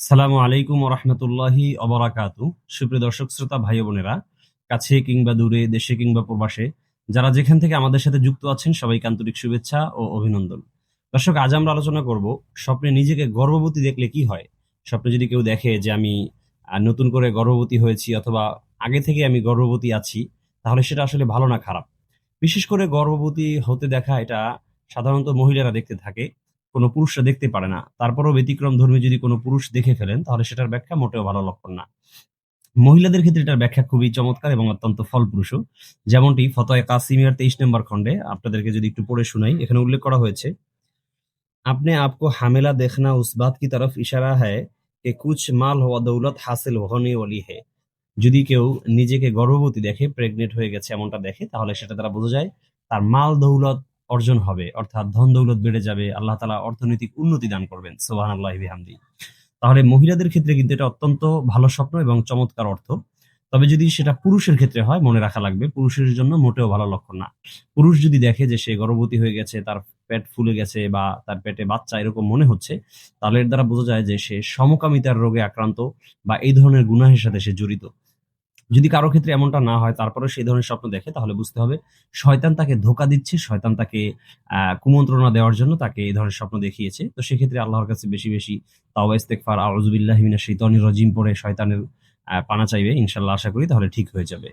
সালামু আলাইকুম রহমতুল্লাহি অবরাকাতু। সুপ্রিয় দর্শক, শ্রোতা, ভাই বোনেরা, কাছে কিংবা দূরে, দেশে কিংবা প্রবাসে, যারা যেখান থেকে আমাদের সাথে যুক্ত আছেন, সবাইকে আন্তরিক শুভেচ্ছা ও অভিনন্দন। দর্শক, আজ আমরা আলোচনা করব স্বপ্নে নিজেকে গর্ভবতী দেখলে কি হয়? স্বপ্নে যদি কেউ দেখে যে আমি নতুন করে গর্ভবতী হয়েছি অথবা আগে থেকে আমি গর্ভবতী আছি, তাহলে সেটা আসলে ভালো না খারাপ? বিশেষ করে গর্ভবতী হতে দেখা, এটা সাধারণত মহিলারা দেখতে থাকে। কোনো পুরুষরা দেখতে পারে না। তারপরও ব্যতিক্রম ধর্মী যদি কোনো পুরুষ দেখে ফেলেন, তাহলে সেটার ব্যাখ্যা মোটেও ভালো লক্ষণ না। মহিলাদের ক্ষেত্রে এটার ব্যাখ্যা খুবই চমৎকার এবং অত্যন্ত ফলপ্রসূ। যেমনটি ফতোয় কাসিমিয়ার তেইশ নম্বর খণ্ডে আপনাদেরকে যদি একটু পড়ে শোনাই, এখানে উল্লেখ করা হয়েছে, আপনি আপকো হামেলা দেখনা উসবাদ কি তরফ ইশারা হ্যায় কে কুচ মাল হওয়া দৌলত হাসিল হনি ওলি হে যদি কেউ নিজেকে গর্ভবতী দেখে প্রেগনেন্ট হয়ে গেছে এমনটা দেখে, তাহলে সেটা তারা বোঝা যায়, তার মাল দৌলত অর্জন হবে, অর্থাৎ ধন দৌলত বেড়ে যাবে, আল্লাহ তালা অর্থনৈতিক উন্নতি দান করবেন সোহান আল্লাহ হামদি তাহলে মহিলাদের ক্ষেত্রে কিন্তু এটা অত্যন্ত ভালো স্বপ্ন এবং চমৎকার অর্থ। তবে যদি সেটা পুরুষের ক্ষেত্রে হয়, মনে রাখা লাগবে, পুরুষের জন্য মোটেও ভালো লক্ষণ না। পুরুষ যদি দেখে যে সে গর্ভবতী হয়ে গেছে, তার পেট ফুলে গেছে বা তার পেটে বাচ্চা এরকম মনে হচ্ছে, তাহলে এর দ্বারা বোঝা যায় যে সে সমকামিতার রোগে আক্রান্ত বা এই ধরনের গুনাহের সাথে সে জড়িত। যদি কারও ক্ষেত্রে এমনটা না হয় তারপরে সেই ধরনের স্বপ্ন দেখে, তাহলে বুঝতে হবে শয়তান তাকে ধোকা দিচ্ছে, শয়তান তাকে কুমন্ত্রণা দেওয়ার জন্য তাকে এই ধরনের স্বপ্ন দেখিয়েছে। তো সেক্ষেত্রে আল্লাহর কাছে বেশি বেশি তাওবা ইস্তেকফার আউযুবিল্লাহি মিনা শাইতানির রজিম পড়ে শয়তানের পানা চাইবে, ইনশাল্লাহ আশা করি তাহলে ঠিক হয়ে যাবে।